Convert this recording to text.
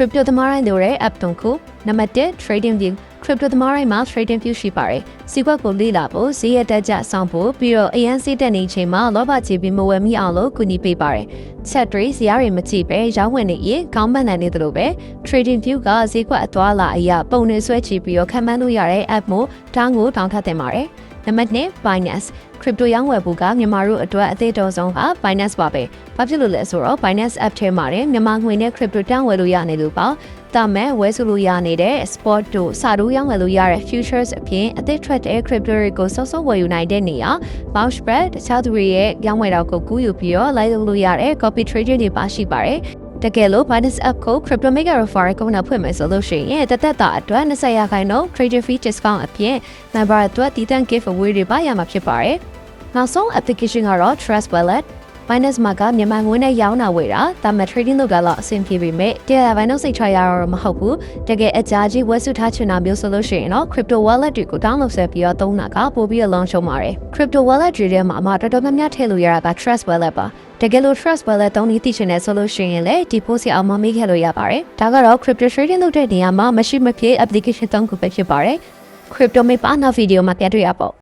crypto သမားတိုင်းလိုတဲ့ app တုံးခုနံပါတ်1 trading view crypto သမားတိုင်းမှာ trading view ရှိပါတယ်စီကွက်ကိုလေ့လာဖို့ဈေးရတက်ကြဆောင်ဖို့ပြီးတော့ ANC တက်နေချိန်မှာလောဘကြီးပြီးမဝယ်မိအောင်လို့ကူညီပေးပါတယ်ချက်တွေဇာတ်တွေမကြည့်ပဲရောင်းဝယ်နေရင်ခေါင်းပန်းနိုင်နေသလိုပဲ trading view ကဈေးကွက်အသွားလာအရာပုံနေဆွဲချပြီးတော့ခံမှန်းလို့ရတဲ့ app မို့တောင်းကိုတောင်းထပ်တင်ပါတယ် နံပါတ်2 Binance crypto ရောင်းဝယ်ဖို့ကမြန်မာတို့အတွက်အသေးတော်ဆုံးက Binance ပါပဲ။ဘာဖြစ်လို့လဲဆိုတော့ Binance app ထဲမှာတဲ့မြန်မာငွေနဲ့ crypto တောင်းဝယ်လို့ရနေလို့ပါ။ဒါမဲ့ဝယ်စုလို့ရနေတဲ့ spot တို့စာတို့ရောင်းဝယ်လို့ရတဲ့ futures အပြင်အသေးထွက်တဲ့ crypto တွေကိုစောစောဝယ်ယူနိုင်တဲ့နေရာ bounce spread တခြားသူတွေရဲ့ရောင်းဝယ်တော့ကိုကူးယူပြီးတော့ live လုပ်လို့ရတဲ့ copy trading တွေပါရှိပါတယ်။ တကယ်လို့ Binance app ကို Crypto Maker Referral ကိုနာဖွင့်မယ်ဆိုလို့ရှိရင်တသက်တာအတွက်20ရာခိုင်နှုန်း Trader Fee Discount အပြင် member အတွက်တည်တံ့ gift away တွေပါရမှာဖြစ်ပါတယ်။နောက်ဆုံး application ကတော့ Trust Wallet Binance မှာကမြန်မာငွေနဲ့ရောင်းတာဝယ်တာတာမ trading လုပ်တာတော့အဆင်ပြေပေမဲ့တရားပိုင်းတော့စိတ်ချရတော့မဟုတ်ဘူးတကယ်အကြာကြီးဝယ်စုထားချင်တာမျိုးဆိုလို့ရှိရင်တော့ crypto wallet တွေကို download ဆက်ပြီးတော့သုံးတာကပိုပြီးအလုံးရှုံးပါတယ် crypto wallet တွေထဲမှာအမှတော်တော်များများထည့်လို့ရတာက trust wallet ပါ တကယ်လို့ trust wallet သုံးပြီးသိချင်တယ်ဆိုလို့ရှိရင်လည်း deposit အောင်မမေးခဲ့လို့ရပါတယ်ဒါကတော့ crypto trading လုပ်တဲ့နေရာမှာမရှိမဖြစ် application သုံးခုပဲဖြစ်ပါတယ် crypto မေးပါနောက်ဗီဒီယိုမှာပြန်တွေ့ရပေါ့